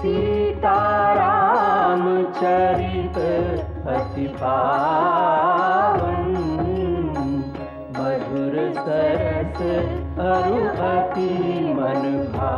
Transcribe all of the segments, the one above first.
सीतारामचरित अति पावन। मधुर सरस अरु अति मन भा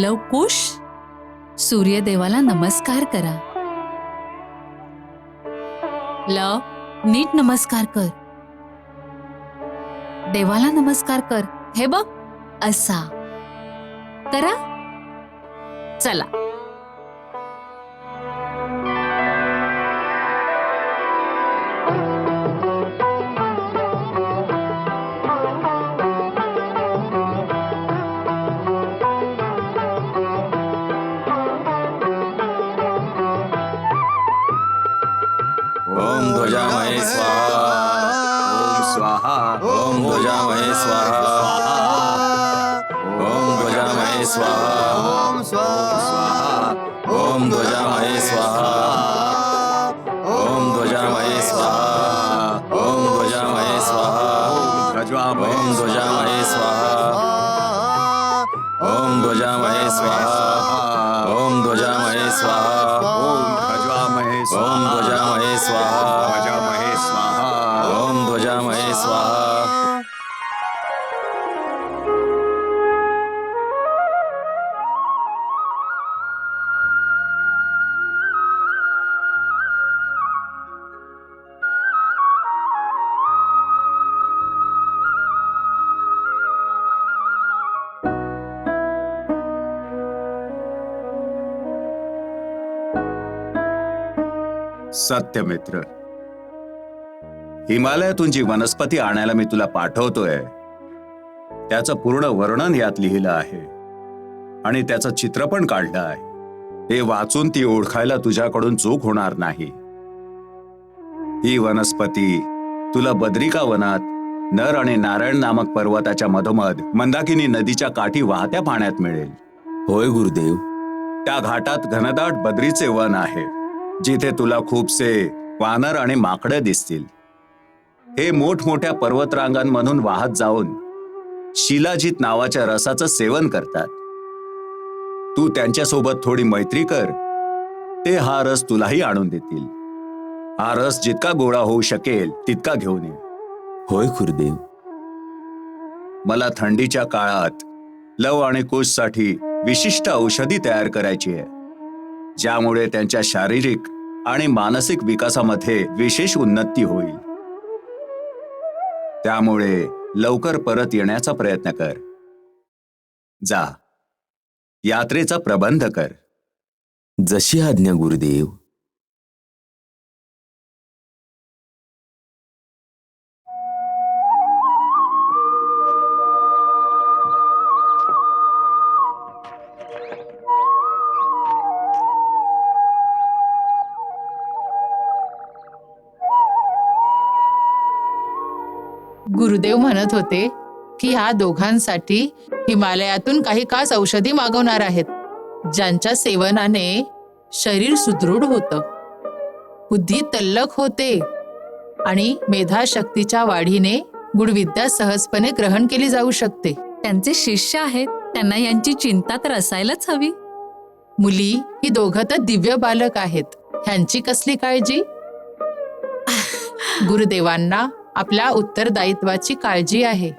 लवकुश सूर्यदेवाला नमस्कार करा. लव नीट नमस्कार कर. देवाला नमस्कार कर. हे बघ असा. करा. चला. स्वाहा ओम ध्वजामहे स्वाहा सत्यमित्र. हिमालयातून जी वनस्पती आणायला मी तुला पाठवतोय त्याचं पूर्ण वर्णन यात लिहिलं आहे. आणि त्याचं चित्र पण काढलं आहे. ते वाचून ती ओळखायला तुझ्याकडून चूक होणार नाही. ही वनस्पती तुला बद्रिका वनात नर आणि नारायण नामक पर्वताच्या मधोमध मंदाकिनी नदीच्या काठी वाहत्या पाण्यात मिळेल. होय गुरुदेव. त्या घाटात घनदाट बद्रीचे वन आहे. जिथे तुला खूपसे वानर आणि माकडे दिसतील. हे मोठमोठ्या पर्वतरांगांमधून वाहत जाऊन शिलाजीत नावाच्या रसाचं सेवन करतात. तू त्यांच्यासोबत थोडी मैत्री कर. ते हा रस तुलाही आणून देतील. हा रस जितका गोळा होऊ शकेल तितका घेऊन ये. होय गुरुदेव मला थंडीच्या काळात लव आणि कुशसाठी विशिष्ट औषधी तयार करायची आहे. ज्यामुळे त्यांच्या शारीरिक आणि मानसिक विकासामध्ये विशेष उन्नती होईल. त्यामुळे लवकर परत येण्याचा प्रयत्न कर. जा. यात्रेचा प्रबंध कर. जशी आज्ञा गुरुदेव गुरुदेव म्हणत होते की ह्या दोघांसाठी हिमालयातून काही खास औषधी मागवणार आहेत ज्यांच्या सेवनाने शरीर सुदृढ होतं. बुद्धी तल्लख होते आणि मेधाशक्तीच्या वाढीने गुणविद्या सहजपणे ग्रहण केली जाऊ शकते. त्यांचे शिष्य आहेत त्यांना यांची चिंता तर असायलाच हवी. मुली ही दोघं तर दिव्य बालक आहेत. ह्यांची कसली काळजी? गुरुदेवांना आपल्या उत्तरदायित्वाची काळजी आहे.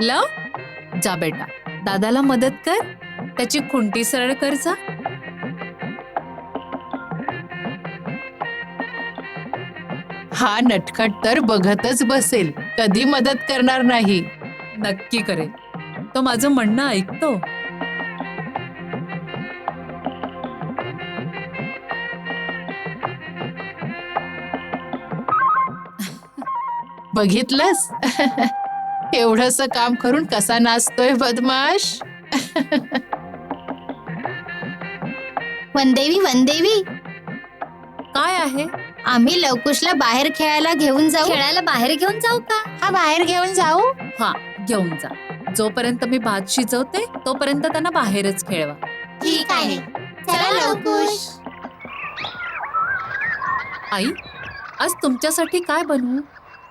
ल जा बेटा. दादाला मदत कर. त्याची खुंटी सरळ कर जा. हा नटखट तर बघतच बसेल. कधी मदत करणार नाही. नक्की करेल तो माझं म्हणणं ऐकतो. बघितलंस? एवढस काम करून कसा नाचतोय बदमाश? वनदेवी वनदेवी. काय आहे? आम्ही लवकुशला बाहेर खेळायला घेऊन जाऊ. खेळायला बाहेर घेऊन जाऊ का? हा बाहेर घेऊन जाऊ. हा घेऊन जा. जोपर्यंत मी भात शिजवते तोपर्यंत त्यांना बाहेरच खेळवा. ठीक आहे. चला लवकुश. आई आज तुमच्यासाठी काय बनवू?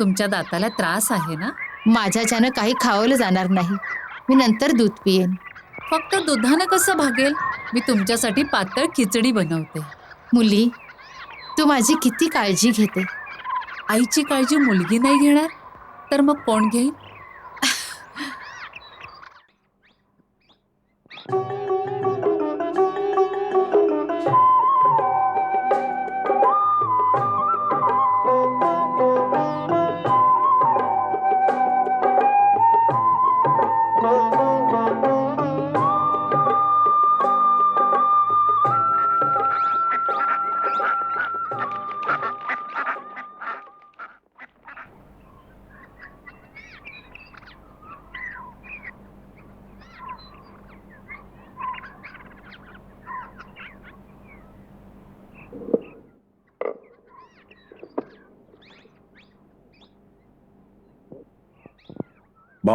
तुमच्या दाताला त्रास आहे ना? माझ्याच्यानं काही खावलं जाणार नाही. मी नंतर दूध पियेन. फक्त दुधानं कसं भागेल? मी तुमच्यासाठी पातळ खिचडी बनवते. मुली तू माझी किती काळजी घेते. आईची काळजी मुलगी नाही घेणार? तर मग कोण घेईल?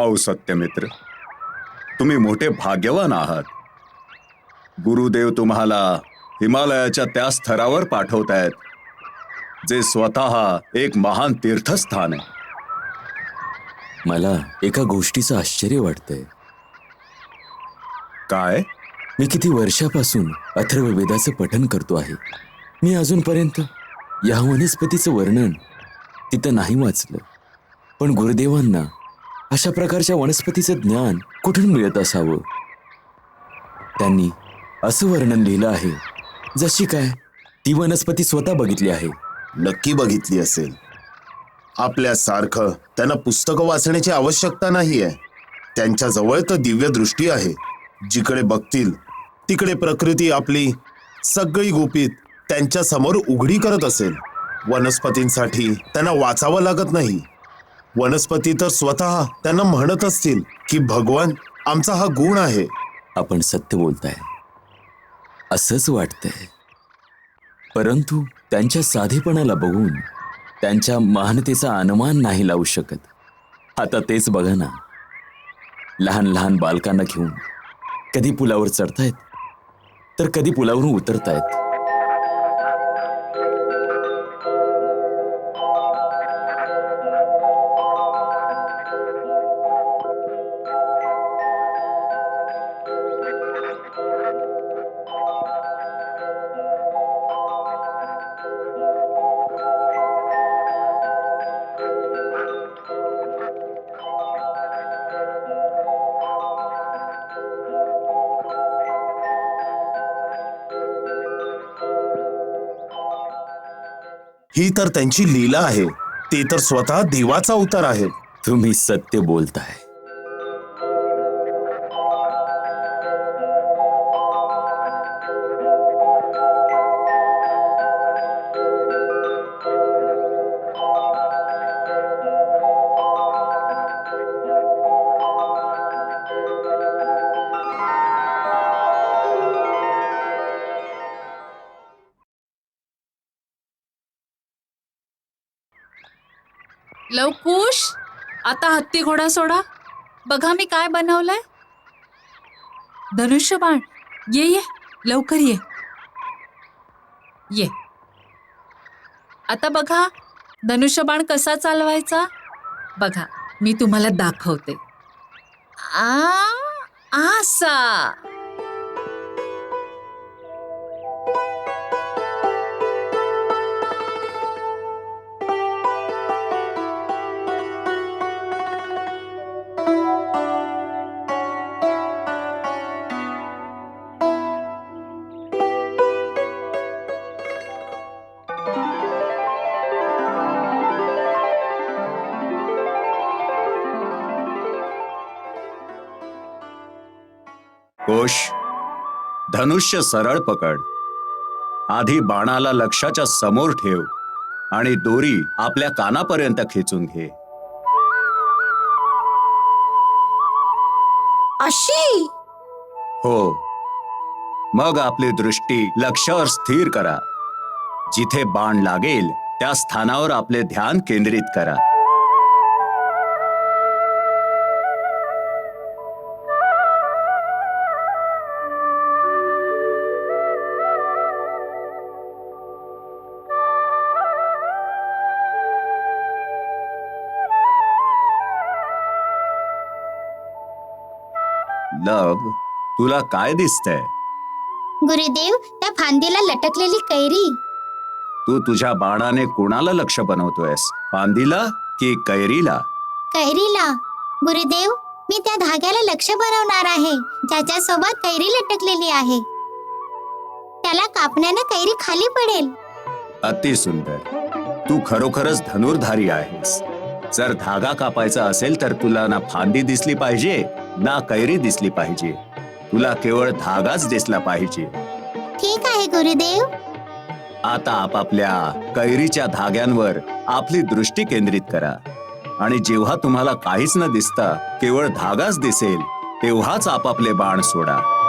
भाऊ सत्यमित्र. तुम्ही मोठे भाग्यवान आहात. गुरुदेव तुम्हाला हिमालयाच्या त्या स्तरावर पाठवतायत जे स्वतः एक महान तीर्थस्थान आहे. मला एका गोष्टीचं आश्चर्य वाटतंय. काय? मी किती वर्षापासून अथर्ववेदाचं पठन करतो आहे. मी अजूनपर्यंत या वनस्पतीचं वर्णन तिथं नाही वाचलं. पण गुरुदेवांना अशा प्रकारच्या वनस्पतीचं ज्ञान कुठून मिळत असावं? त्यांनी असं वर्णन लिहिलं आहे. जशी काय ती वनस्पती स्वतः बघितली आहे. नक्की बघितली असेल. आपल्यासारखं त्यांना पुस्तकं वाचण्याची आवश्यकता नाहीये. त्यांच्या जवळ तर दिव्य दृष्टी आहे. जिकडे बघतील तिकडे प्रकृती आपली सगळी गुपित त्यांच्यासमोर उघडी करत असेल. वनस्पतींसाठी त्यांना वाचावं लागत नाही. वनस्पती तर स्वतः त्यांना म्हणत असतील की भगवान आमचा हा गुण आहे. आपण सत्य बोलताय. असंच वाटतंय. परंतु त्यांच्या साधेपणाला बघून त्यांच्या महानतेचा अनुमान नाही लावू शकत. आता तेच बघा ना. लहान लहान बालकांना घेऊन कधी पुलावर चढतायत? तर कधी पुलावरून उतरतायत? ही तर त्यांची लीला आहे. ते तर स्वतः देवाचा अवतार आहे. तुम्ही सत्य बोलताय. लवकुश आता हत्ती घोडा सोडा. बघा मी काय बनवलंय. धनुष्यबाण ये ये लवकर ये. ये. आता बघा धनुष्यबाण कसा चालवायचा? बघा मी तुम्हाला दाखवते. आ आसा. धनुष्य सरळ पकड. आधी बाणाला लक्षाच्या समोर ठेव आणि दोरी आपल्या कानापर्यंत खेचून घे. अशी? हो. मग आपली दृष्टी लक्ष्यावर स्थिर करा. जिथे बाण लागेल त्या स्थानावर आपले ध्यान केंद्रित करा. तुला काय दिसतंय? गुरुदेव त्या फांदीला लटकलेली कैरी. तू तुझ्या बाणाने कुणाला लक्ष बनवतोयस? फांदीला की कैरीला? कैरीला. गुरुदेव मी त्या धाग्याला लक्ष बनवणार आहे. ज्याच्या सोबत कैरी लटकलेली आहे. त्याला कापण्यानं कैरी खाली पडेल. अति सुंदर. तू खरोखरच धनुर्धारी आहेस. जर धागा कापायचा असेल तर तुला ना फांदी दिसली पाहिजे ना कैरी दिसली पाहिजे. तुला केवळ धागाच दिसला पाहिजे. ठीक आहे गुरुदेव. आता आपापल्या कैरीच्या धाग्यांवर आपली दृष्टी केंद्रित करा. आणि जेव्हा तुम्हाला काहीच न दिसता केवळ धागाच दिसेल तेव्हाच आपापले बाण सोडा.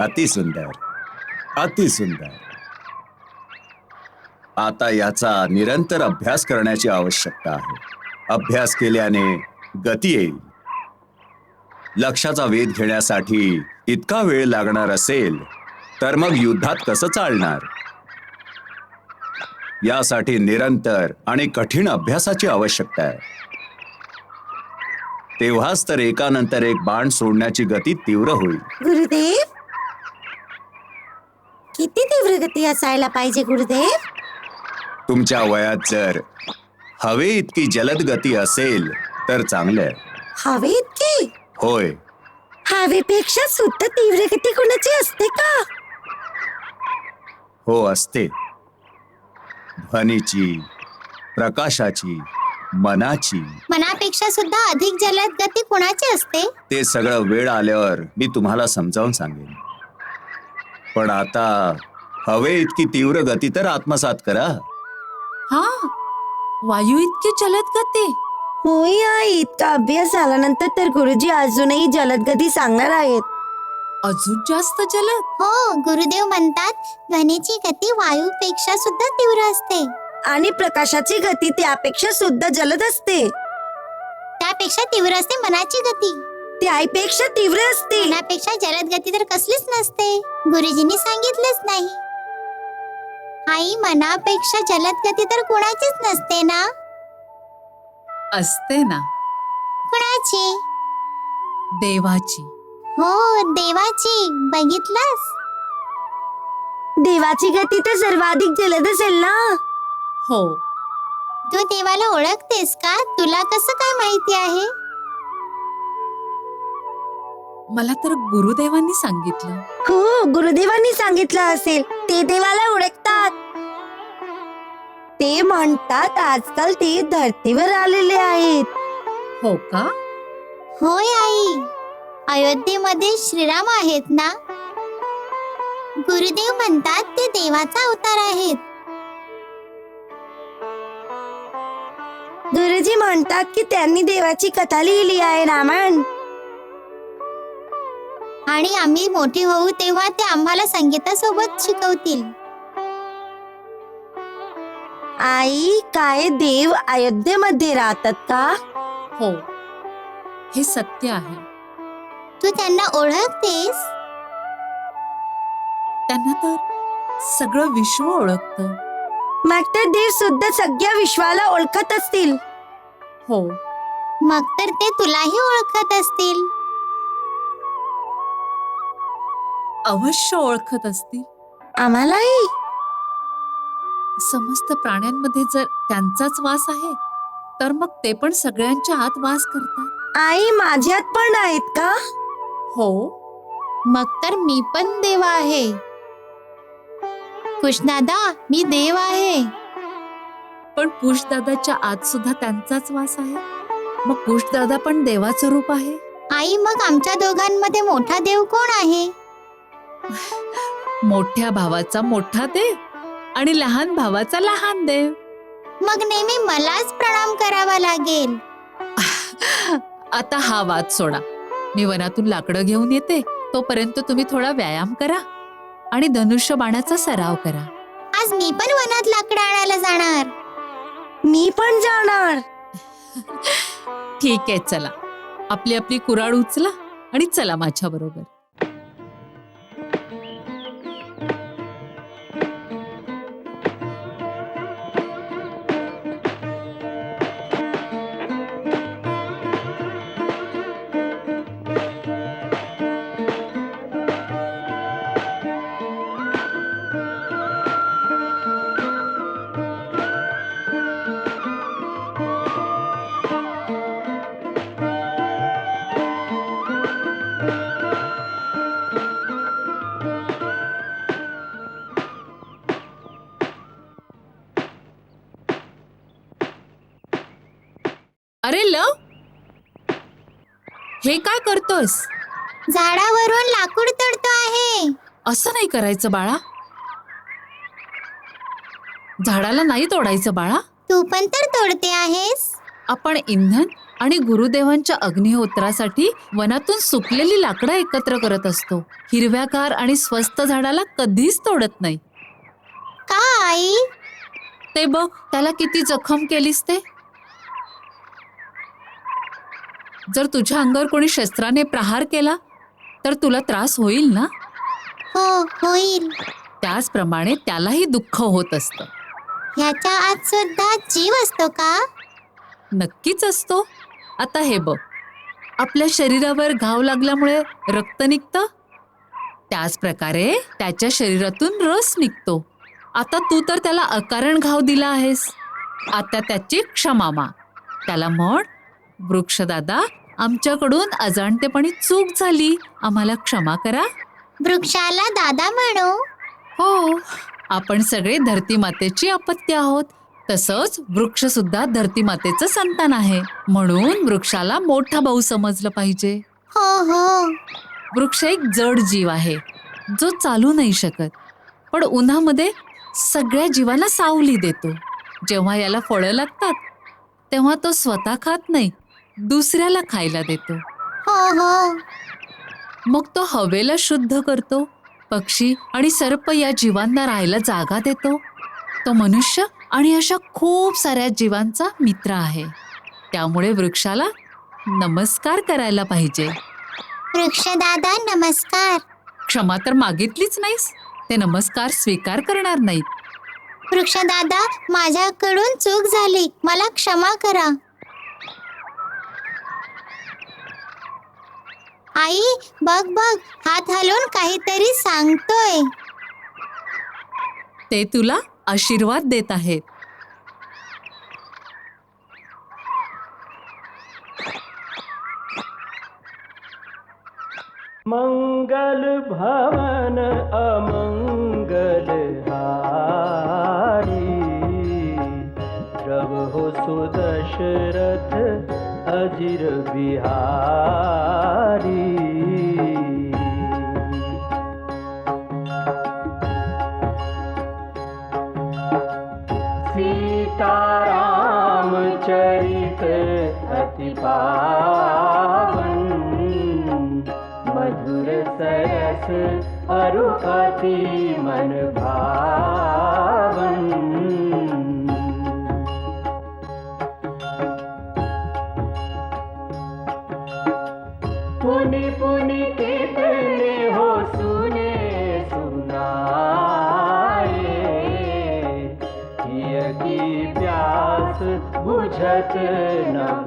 अति सुंदर अति सुंदर. आता याचा निरंतर अभ्यास करण्याची आवश्यकता आहे. अभ्यास केल्याने गती येईल. लक्षाचा वेध घेण्यासाठी इतका वेळ लागणार असेल तर मग युद्धात कसं चालणार? यासाठी निरंतर आणि कठीण अभ्यासाची आवश्यकता आहे. तेव्हाच तर एकानंतर एक बाण सोडण्याची गती तीव्र होईल. गुरुदेव गती असायला पाहिजे गुरुदेव. तुमच्या वयात जर हवे इतकी जलद गती असेल तर चांगलं. हवे इतकी? होय. हवेपेक्षा सुद्धा तीव्र गती कोणाची असते का? हो असते. ध्वनीची प्रकाशाची मनाची. मनापेक्षा सुद्धा अधिक जलद गती कुणाची असते? ते सगळं वेळ आल्यावर मी तुम्हाला समजावून सांगेन. पण आता हवे इतकी तीव्र गती तर आत्मसात करा. हा वायू इतकी जलद गती. होय आई इतका अभ्यास झाल्यानंतर तर गुरुजी अजूनही जलदगती सांगणार आहेत. अजून जास्त जलद? हो गुरुदेव म्हणतात ध्वनीची गती वायूपेक्षा सुद्धा तीव्र असते. आणि प्रकाशाची गती त्यापेक्षा सुद्धा जलद असते. त्यापेक्षा तीव्र असते मनाची गती. ती आईपेक्षा तीव्र असते. मनापेक्षा जलद गती तर कसलीच नसते. गुरुजींनी सांगितलंच नाही. आई मनापेक्षा जलद गती तर कुणाचीच नसते ना? असते ना. कुणाची? देवाची. हो देवाची. बघितलंस? देवाची गती तर सर्वाधिक जलद असेल ना? हो. तू देवाला ओळखतेस का? तुला कसं काय माहिती आहे? मला तर गुरुदेवांनी सांगितलं. हो गुरुदेवांनी सांगितलं असेल. ते देवाला ओळखतात. ते म्हणतात आजकाल ते धर्तीवर आलेले आहेत. हो का? होय आई. अयोध्येमध्ये श्रीराम आहेत ना? गुरुदेव म्हणतात ते देवाचा अवतार आहेत. गुरुजी म्हणतात की त्यांनी देवाची कथा लिहिली आहे रामायण. आणि आम्ही मोठे होऊ तेव्हा ते आम्हाला संगीतासोबत शिकवतील. आई काय देव अयोध्येमध्ये राहतात का? हो हे सत्य आहे. तू त्यांना ओळखतेस? त्यांना तर सगळं विश्व ओळखतं. मग तर देव सुद्धा सगळ्या विश्वाला ओळखत असतील. हो. मग तर ते तुलाही ओळखत असतील. अवश्य ओळखत असतील. आम्हालाही. समस्त प्राण्यांमध्ये जर त्यांचाच वास आहे तर मग ते पण सगळ्यांच्या आत वास करतात. आई माझ्यात पण आहेत का? हो. मग तर मी पण देव आहे. कृष्णादा मी देव आहे. पण दादाच्या आत सुद्धा त्यांचाच वास आहे? मग दादा पण देवाचं रूप आहे? आई मग आमच्या दोघांमध्ये मोठा देव कोण आहे? मोठ्या भावाचा मोठा देव आणि लहान भावाचा लहान देव. मग नेहमी मलाच प्रणाम करावा लागेल. आता हा वाद सोडा. मी वनातून लाकडं घेऊन येते. तोपर्यंत तुम्ही थोडा व्यायाम करा आणि धनुष्य बाणाचा सराव करा. आज मी पण वनात लाकडं आणायला जाणार. मी पण जाणार. ठीक आहे चला. आपली आपली कुराड उचला आणि चला माझ्या बरोबर. लव हे काय करतोस झाडावरून लाकूड तोडतो आहे. असं नाही करायचं बाळा. झाडाला नाही तोडायचं बाळा. तू पण तर तोडते आहेस. आपण इंधन आणि गुरुदेवांच्या अग्निहोत्रासाठी वनातून सुकलेली लाकडं एकत्र करत असतो. हिरव्यागार आणि स्वस्त झाडाला कधीच तोडत नाही. का आई? ते बघ त्याला किती जखम केलीस ते? जर तुझ्या अंगावर कोणी शस्त्राने प्रहार केला तर तुला त्रास होईल ना? हो होईल. त्याचप्रमाणे त्यालाही दुःख होत असतं. ह्याच्या आत सुद्धा जीव असतो का? नक्कीच असतो. आता हे बघ. आपल्या शरीरावर घाव लागल्यामुळे रक्त निघतं. त्याच प्रकारे त्याच्या शरीरातून रस निघतो. आता तू तर त्याला अकारण घाव दिला आहेस. आता त्याची क्षमा मा त्याला म्हण वृक्षदादा आमच्याकडून अजाणतेपणी चूक झाली. आम्हाला क्षमा करा. वृक्षाला दादा म्हणू. हो आपण सगळे धरती मातेची अपत्य आहोत. तसंच वृक्ष सुद्धा धरती मातेचं संतान आहे. म्हणून वृक्षाला मोठा भाऊ समजलं पाहिजे. हो हो. वृक्ष एक जड जीव आहे जो चालू नाही शकत. पण उन्हामध्ये सगळ्या जीवांना सावली देतो. जेव्हा याला फळं लागतात तेव्हा तो स्वतः खात नाही. दुसऱ्याला खायला देतो. हो हो. मग तो हवेला शुद्ध करतो पक्षी आणि सर्प या जीवांना राहायला जागा देतो. तो मनुष्य आणि अशा खूप साऱ्या जीवांचा मित्र आहे. त्यामुळे वृक्षाला नमस्कार करायला पाहिजे. वृक्षदादा नमस्कार. क्षमा तर मागितलीच नाहीस. ते नमस्कार स्वीकार करणार नाहीत. वृक्षदादा माझ्याकडून चूक झाली. मला क्षमा करा. आई बघ बघ हात हलवून काहीतरी सांगतोय. ते तुला आशीर्वाद देत आहेत मंगल भवन अमंगल हारी। हो सुदशरथ अजिर बिहारी। मधुर सरस अरु अति मन भावन। पुनि पुनि कितने हो सुने सुनाए। की प्यास बुझत न बुझाए